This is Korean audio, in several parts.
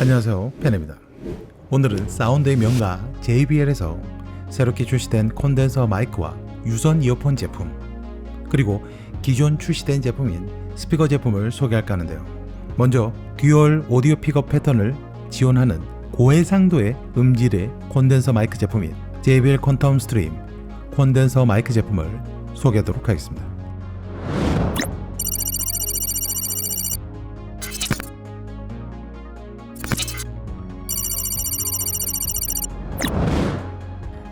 안녕하세요. 펜입니다. 오늘은 사운드의 명가 JBL에서 새롭게 출시된 콘덴서 마이크와 유선 이어폰 제품 그리고 기존 출시된 제품인 스피커 제품을 소개할까 하는데요. 먼저 듀얼 오디오 픽업 패턴을 지원하는 고해상도의 음질의 콘덴서 마이크 제품인 JBL 퀀텀 스트림 콘덴서 마이크 제품을 소개하도록 하겠습니다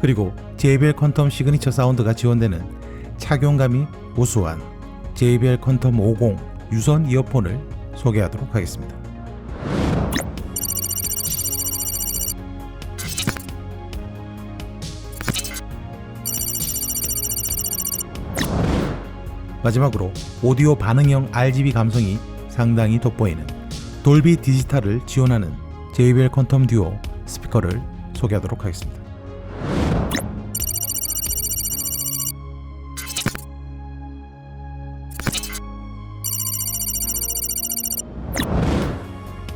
그리고 JBL 퀀텀 시그니처 사운드가 지원되는 착용감이 우수한 JBL 퀀텀 50 유선 이어폰을 소개하도록 하겠습니다. 마지막으로 오디오 반응형 RGB 감성이 상당히 돋보이는 돌비 디지털을 지원하는 JBL 퀀텀 듀오 스피커를 소개하도록 하겠습니다.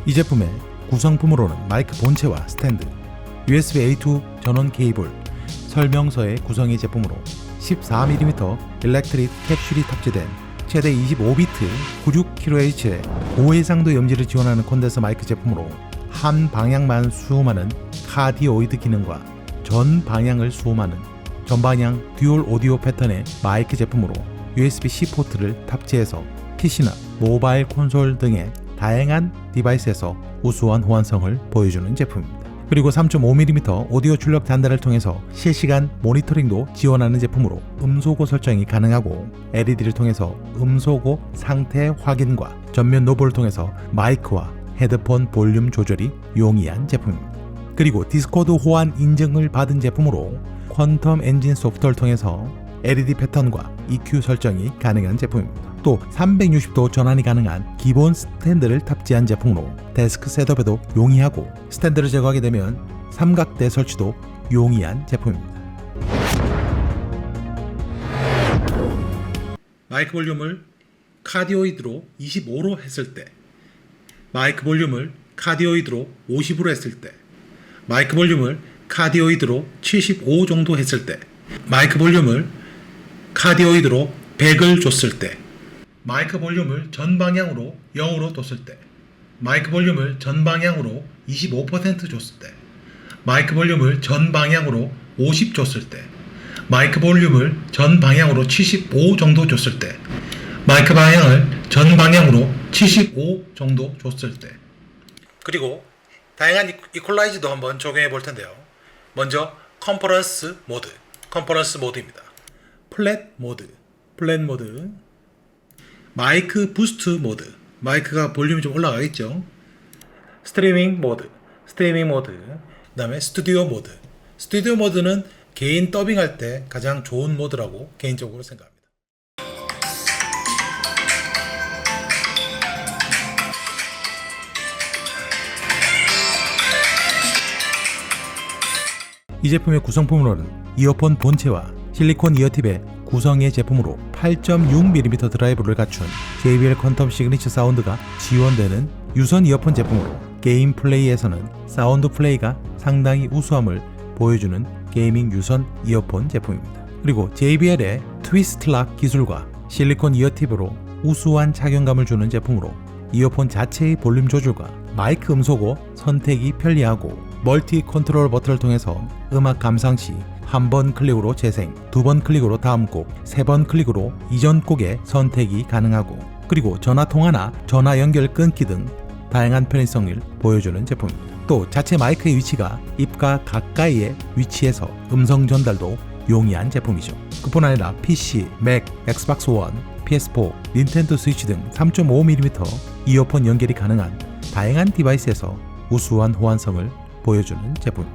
이 제품의 구성품으로는 마이크 본체와 스탠드, USB A2 전원 케이블, 설명서의 구성의 제품으로 14mm 일렉트릭 캡슐이 탑재된 최대 25비트 96kHz의 고해상도 염지를 지원하는 콘덴서 마이크 제품으로 한 방향만 수음하는 카디오이드 기능과 전 방향을 수음하는 전방향 듀얼 오디오 패턴의 마이크 제품으로 USB-C 포트를 탑재해서 PC나 모바일 콘솔 등의 다양한 디바이스에서 우수한 호환성을 보여주는 제품입니다. 그리고 3.5mm 오디오 출력 단자를 통해서 실시간 모니터링도 지원하는 제품으로 음소거 설정이 가능하고 LED를 통해서 음소거 상태 확인과 전면 노브를 통해서 마이크와 헤드폰 볼륨 조절이 용이한 제품입니다. 그리고 디스코드 호환 인증을 받은 제품으로 퀀텀 엔진 소프트를 통해서 LED 패턴과 EQ 설정이 가능한 제품입니다. 또 360도 전환이 가능한 기본 스탠드를 탑재한 제품으로 데스크 셋업에도 용이하고 스탠드를 제거하게 되면 삼각대 설치도 용이한 제품입니다. 마이크 볼륨을 카디오이드로 25로 했을 때 마이크 볼륨을 카디오이드로 50으로 했을 때 마이크 볼륨을 카디오이드로 75 정도 했을 때 마이크 볼륨을 카디오이드로 100을 줬을 때 마이크 볼륨을 전 방향으로 0으로 뒀을 때 마이크 볼륨을 전 방향으로 25% 줬을 때 마이크 볼륨을 전 방향으로 50 줬을 때 마이크 볼륨을 전 방향으로 75 정도 줬을 때 마이크 방향을 전 방향으로 75 정도 줬을 때 그리고 다양한 이- 이퀄라이즈도 한번 적용해 볼 텐데요. 먼저 컨퍼런스 모드, 컨퍼런스 모드입니다. 플랫 모드, 플랫 모드, 마이크 부스트 모드, 마이크가 볼륨이 좀 올라가겠죠. 스트리밍 모드, 스트리밍 모드, 그 다음에 스튜디오 모드. 스튜디오 모드는 개인 더빙할 때 가장 좋은 모드라고 개인적으로 생각합니다. 이 제품의 구성품으로는 이어폰 본체와 실리콘 이어팁의 구성의 제품으로 8.6mm 드라이브를 갖춘 JBL 퀀텀 시그니처 사운드가 지원되는 유선 이어폰 제품으로 게임 플레이에서는 사운드 플레이가 상당히 우수함을 보여주는 게이밍 유선 이어폰 제품입니다. 그리고 JBL의 트위스트 락 기술과 실리콘 이어팁으로 우수한 착용감을 주는 제품으로 이어폰 자체의 볼륨 조절과 마이크 음소거 선택이 편리하고 멀티 컨트롤 버튼을 통해서 음악 감상 시 한 번 클릭으로 재생, 두 번 클릭으로 다음 곡, 세 번 클릭으로 이전 곡의 선택이 가능하고 그리고 전화 통화나 전화 연결 끊기 등 다양한 편의성을 보여주는 제품입니다. 또 자체 마이크의 위치가 입과 가까이에 위치해서 음성 전달도 용이한 제품이죠. 그뿐 아니라 PC, Mac, 엑스박스 원, PS4, 닌텐도 스위치 등 3.5mm 이어폰 연결이 가능한 다양한 디바이스에서 우수한 호환성을 보여주는 제품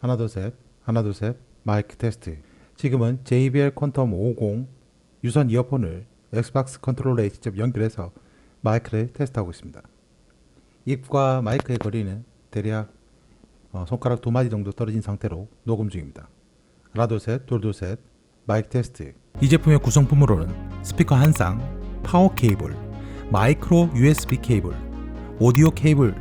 하나 둘 셋, 하나 둘 셋, 마이크 테스트. 지금은 JBL 퀀텀 50 유선 이어폰을 엑스박스 컨트롤러에 직접 연결해서 마이크를 테스트하고 있습니다. 입과 마이크의 거리는 대략 어, 손가락 두 마디 정도 떨어진 상태로 녹음 중입니다. 하나 둘셋 둘 둘셋 마이크 테스트 이 제품의 구성품으로는 스피커 한 쌍, 파워 케이블, 마이크로 USB 케이블, 오디오 케이블,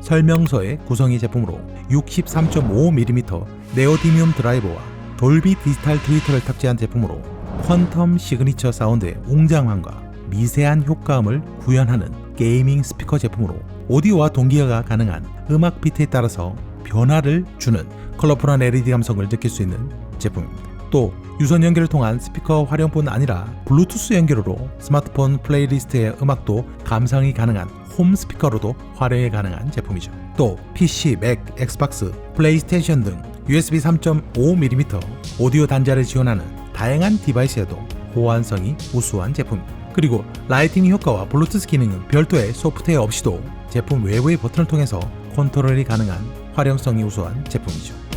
설명서의 구성이 제품으로 63.5mm 네오디뮴 드라이버와 돌비 디지털 트위터를 탑재한 제품으로 퀀텀 시그니처 사운드의 웅장함과 미세한 효과음을 구현하는 게이밍 스피커 제품으로 오디오와 동기화가 가능한 음악 비트에 따라서 변화를 주는 컬러풀한 LED 감성을 느낄 수 있는 제품입니다. 또 유선 연결을 통한 스피커 활용뿐 아니라 블루투스 연결으로 스마트폰 플레이리스트의 음악도 감상이 가능한 홈 스피커로도 활용이 가능한 제품이죠. 또 PC, 맥, 엑스박스, 플레이스테이션 등 USB 3.5mm 오디오 단자를 지원하는 다양한 디바이스에도 호환성이 우수한 제품입니다. 그리고 라이팅 효과와 블루투스 기능은 별도의 소프트웨어 없이도 제품 외부의 버튼을 통해서 컨트롤이 가능한 활용성이 우수한 제품이죠.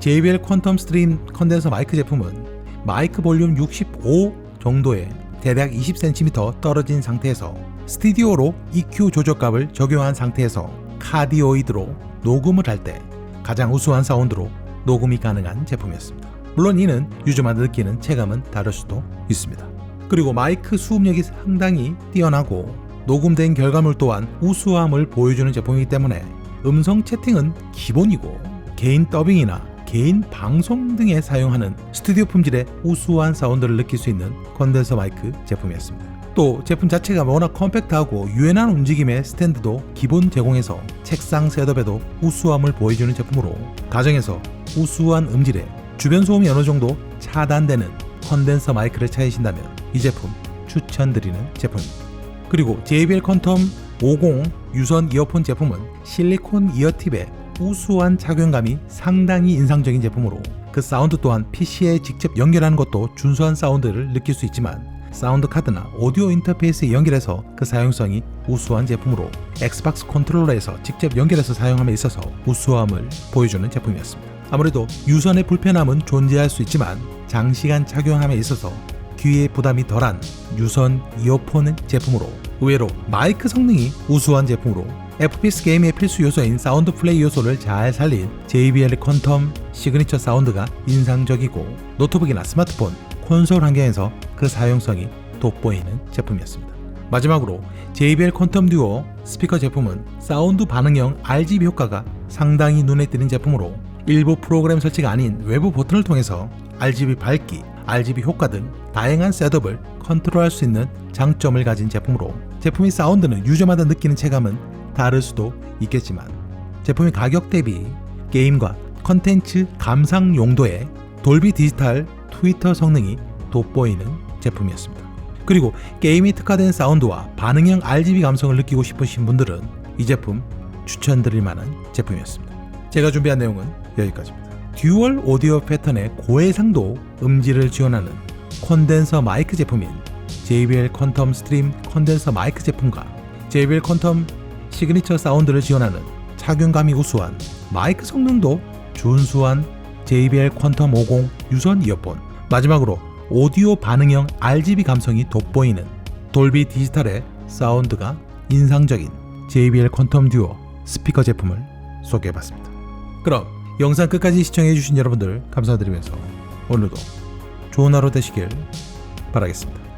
JBL 퀀텀 스트림 컨덴서 마이크 제품은 마이크 볼륨 65 정도의 대략 20cm 떨어진 상태에서 스튜디오로 EQ 조절값을 적용한 상태에서 카디오이드로 녹음을 할 때 가장 우수한 사운드로 녹음이 가능한 제품이었습니다. 물론 이는 유저마다 느끼는 체감은 다를 수도 있습니다. 그리고 마이크 수음력이 상당히 뛰어나고 녹음된 결과물 또한 우수함을 보여주는 제품이기 때문에 음성 채팅은 기본이고 개인 더빙이나 개인 방송 등에 사용하는 스튜디오 품질의 우수한 사운드를 느낄 수 있는 컨덴서 마이크 제품이었습니다. 또 제품 자체가 워낙 컴팩트하고 유연한 움직임의 스탠드도 기본 제공해서 책상 셋업에도 우수함을 보여주는 제품으로 가정에서 우수한 음질에 주변 소음이 어느 정도 차단되는 컨덴서 마이크를 찾으신다면 이 제품 추천드리는 제품입니다. 그리고 JBL 퀀텀 50 유선 이어폰 제품은 실리콘 이어팁에 우수한 착용감이 상당히 인상적인 제품으로 그 사운드 또한 PC에 직접 연결하는 것도 준수한 사운드를 느낄 수 있지만 사운드 카드나 오디오 인터페이스에 연결해서 그 사용성이 우수한 제품으로 엑스박스 컨트롤러에서 직접 연결해서 사용함에 있어서 우수함을 보여주는 제품이었습니다. 아무래도 유선의 불편함은 존재할 수 있지만 장시간 착용함에 있어서 귀에 부담이 덜한 유선 이어폰 제품으로 의외로 마이크 성능이 우수한 제품으로 FPS 게임의 필수 요소인 사운드 플레이 요소를 잘 살린 JBL 퀀텀 시그니처 사운드가 인상적이고 노트북이나 스마트폰, 콘솔 환경에서 그 사용성이 돋보이는 제품이었습니다. 마지막으로 JBL 퀀텀 듀오 스피커 제품은 사운드 반응형 RGB 효과가 상당히 눈에 띄는 제품으로 일부 프로그램 설치가 아닌 외부 버튼을 통해서 RGB 밝기, RGB 효과 등 다양한 셋업을 컨트롤할 수 있는 장점을 가진 제품으로 제품의 사운드는 유저마다 느끼는 체감은 다를 수도 있겠지만 제품의 가격 대비 게임과 컨텐츠 감상 용도의 돌비 디지털 트위터 성능이 돋보이는 제품이었습니다. 그리고 게임이 특화된 사운드와 반응형 RGB 감성을 느끼고 싶으신 분들은 이 제품 추천드릴 만한 제품이었습니다. 제가 준비한 내용은 여기까지입니다. 듀얼 오디오 패턴의 고해상도 음질을 지원하는 콘덴서 마이크 제품인 JBL 퀀텀 스트림 콘덴서 마이크 제품과 JBL 퀀텀 시그니처 사운드를 지원하는 착용감이 우수한 마이크 성능도 준수한 JBL 퀀텀 50 유선 이어폰 마지막으로 오디오 반응형 RGB 감성이 돋보이는 돌비 디지털의 사운드가 인상적인 JBL 퀀텀 듀오 스피커 제품을 소개해봤습니다. 그럼 영상 끝까지 시청해주신 여러분들 감사드리면서 오늘도 좋은 하루 되시길 바라겠습니다.